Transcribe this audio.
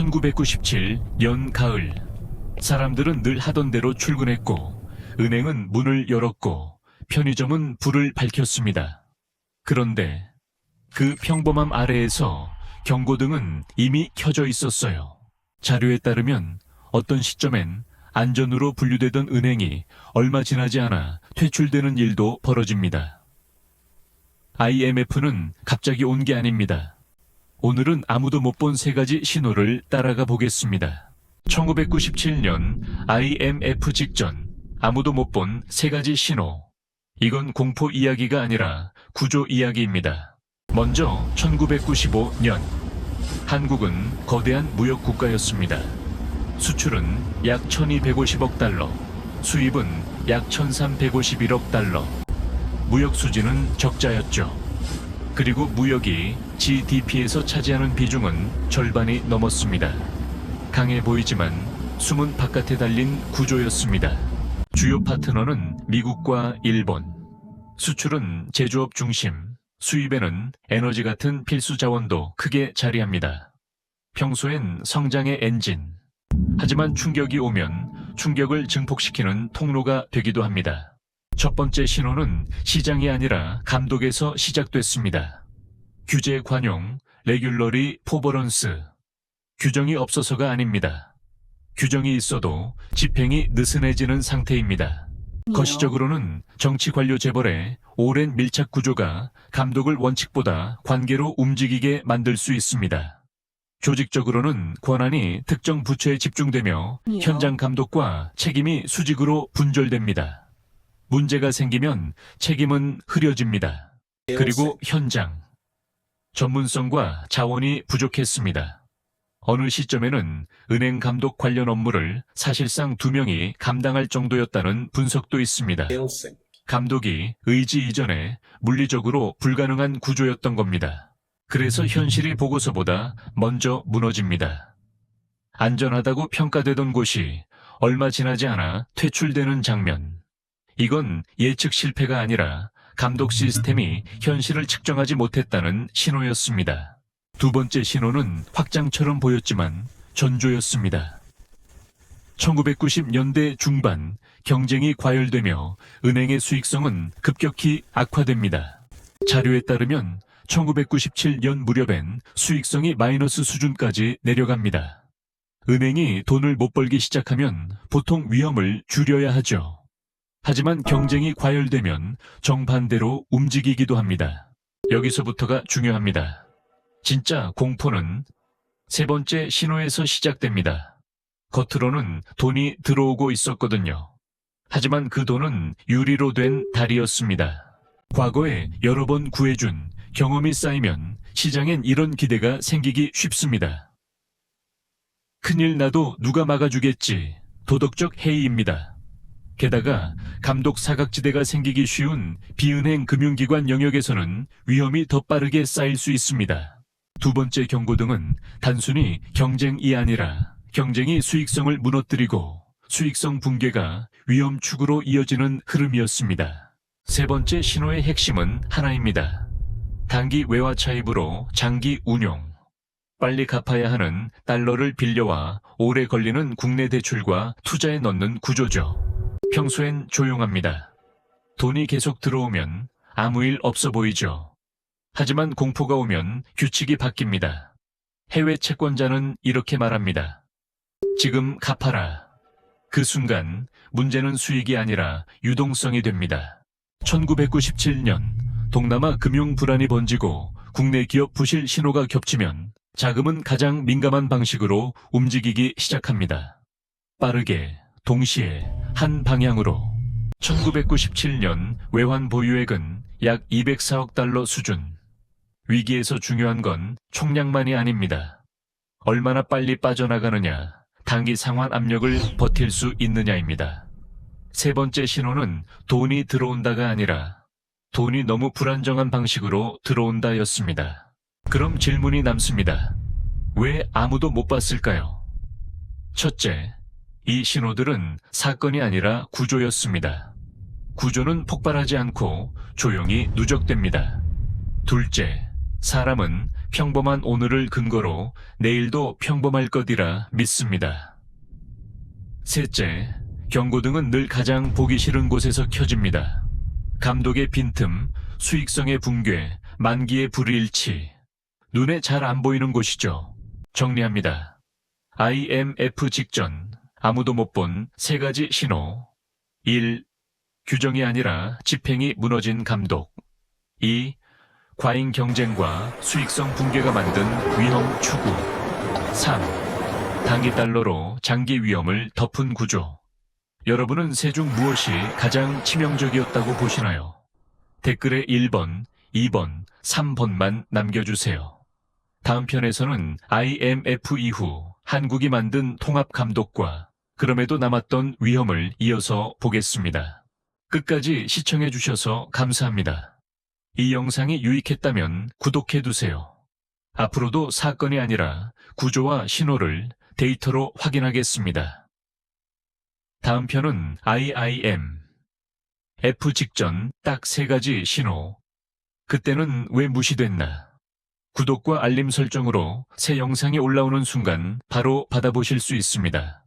1997년 가을 사람들은 늘 하던 대로 출근했고 은행은 문을 열었고 편의점은 불을 밝혔습니다. 그런데 그 평범함 아래에서 경고등은 이미 켜져 있었어요. 자료에 따르면 어떤 시점엔 안전으로 분류되던 은행이 얼마 지나지 않아 퇴출되는 일도 벌어집니다. IMF는 갑자기 온 게 아닙니다. 오늘은 아무도 못 본 세 가지 신호를 따라가 보겠습니다. 1997년 IMF 직전 아무도 못 본 세 가지 신호. 이건 공포 이야기가 아니라 구조 이야기입니다. 먼저 1995년 한국은 거대한 무역 국가였습니다. 수출은 약 1250억 달러, 수입은 약 1351억 달러. 무역 수지는 적자였죠. 그리고 무역이 GDP에서 차지하는 비중은 절반이 넘었습니다. 강해 보이지만 숨은 바깥에 달린 구조였습니다. 주요 파트너는 미국과 일본. 수출은 제조업 중심, 수입에는 에너지 같은 필수 자원도 크게 자리합니다. 평소엔 성장의 엔진. 하지만 충격이 오면 충격을 증폭시키는 통로가 되기도 합니다. 첫 번째 신호는 시장이 아니라 감독에서 시작됐습니다. 규제 관용, 레귤러리 포버런스. 규정이 없어서가 아닙니다. 규정이 있어도 집행이 느슨해지는 상태입니다. 거시적으로는 정치 관료 재벌의 오랜 밀착 구조가 감독을 원칙보다 관계로 움직이게 만들 수 있습니다. 조직적으로는 권한이 특정 부처에 집중되며 예. 현장 감독과 책임이 수직으로 분절됩니다. 문제가 생기면 책임은 흐려집니다. 그리고 현장. 전문성과 자원이 부족했습니다. 어느 시점에는 은행 감독 관련 업무를 사실상 두 명이 감당할 정도였다는 분석도 있습니다. 감독이 의지 이전에 물리적으로 불가능한 구조였던 겁니다. 그래서 현실이 보고서보다 먼저 무너집니다. 안전하다고 평가되던 곳이 얼마 지나지 않아 퇴출되는 장면. 이건 예측 실패가 아니라 감독 시스템이 현실을 측정하지 못했다는 신호였습니다. 두 번째 신호는 확장처럼 보였지만 전조였습니다. 1990년대 중반 경쟁이 과열되며 은행의 수익성은 급격히 악화됩니다. 자료에 따르면 1997년 무렵엔 수익성이 마이너스 수준까지 내려갑니다. 은행이 돈을 못 벌기 시작하면 보통 위험을 줄여야 하죠. 하지만 경쟁이 과열되면 정반대로 움직이기도 합니다. 여기서부터가 중요합니다. 진짜 공포는 세 번째 신호에서 시작됩니다. 겉으로는 돈이 들어오고 있었거든요. 하지만 그 돈은 유리로 된 달이었습니다. 과거에 여러 번 구해준 경험이 쌓이면 시장엔 이런 기대가 생기기 쉽습니다. 큰일 나도 누가 막아주겠지. 도덕적 해이입니다. 게다가 감독 사각지대가 생기기 쉬운 비은행 금융기관 영역에서는 위험이 더 빠르게 쌓일 수 있습니다. 두 번째 경고등은 단순히 경쟁이 아니라 경쟁이 수익성을 무너뜨리고 수익성 붕괴가 위험 축으로 이어지는 흐름이었습니다. 세 번째 신호의 핵심은 하나입니다. 단기 외화 차입으로 장기 운용. 빨리 갚아야 하는 달러를 빌려와 오래 걸리는 국내 대출과 투자에 넣는 구조죠. 평소엔 조용합니다. 돈이 계속 들어오면 아무 일 없어 보이죠. 하지만 공포가 오면 규칙이 바뀝니다. 해외 채권자는 이렇게 말합니다. 지금 갚아라. 그 순간 문제는 수익이 아니라 유동성이 됩니다. 1997년 동남아 금융 불안이 번지고 국내 기업 부실 신호가 겹치면 자금은 가장 민감한 방식으로 움직이기 시작합니다. 빠르게, 동시에, 한 방향으로. 1997년 외환 보유액은 약 204억 달러 수준. 위기에서 중요한 건 총량만이 아닙니다. 얼마나 빨리 빠져나가느냐, 단기 상환 압력을 버틸 수 있느냐입니다. 세 번째 신호는 돈이 들어온다가 아니라 돈이 너무 불안정한 방식으로 들어온다였습니다. 그럼 질문이 남습니다. 왜 아무도 못 봤을까요? 첫째, 이 신호들은 사건이 아니라 구조였습니다. 구조는 폭발하지 않고 조용히 누적됩니다. 둘째, 사람은 평범한 오늘을 근거로 내일도 평범할 것이라 믿습니다. 셋째, 경고등은 늘 가장 보기 싫은 곳에서 켜집니다. 감독의 빈틈, 수익성의 붕괴, 만기의 불일치. 눈에 잘 안 보이는 곳이죠. 정리합니다. IMF 직전 아무도 못 본 세 가지 신호. 1. 규정이 아니라 집행이 무너진 감독. 2. 과잉 경쟁과 수익성 붕괴가 만든 위험 추구. 3. 단기 달러로 장기 위험을 덮은 구조. 여러분은 세 중 무엇이 가장 치명적이었다고 보시나요? 댓글에 1번, 2번, 3번만 남겨주세요. 다음 편에서는 IMF 이후 한국이 만든 통합 감독과 그럼에도 남았던 위험을 이어서 보겠습니다. 끝까지 시청해 주셔서 감사합니다. 이 영상이 유익했다면 구독해 두세요. 앞으로도 사건이 아니라 구조와 신호를 데이터로 확인하겠습니다. 다음 편은 IIM. F 직전 딱 세 가지 신호. 그때는 왜 무시됐나? 구독과 알림 설정으로 새 영상이 올라오는 순간 바로 받아보실 수 있습니다.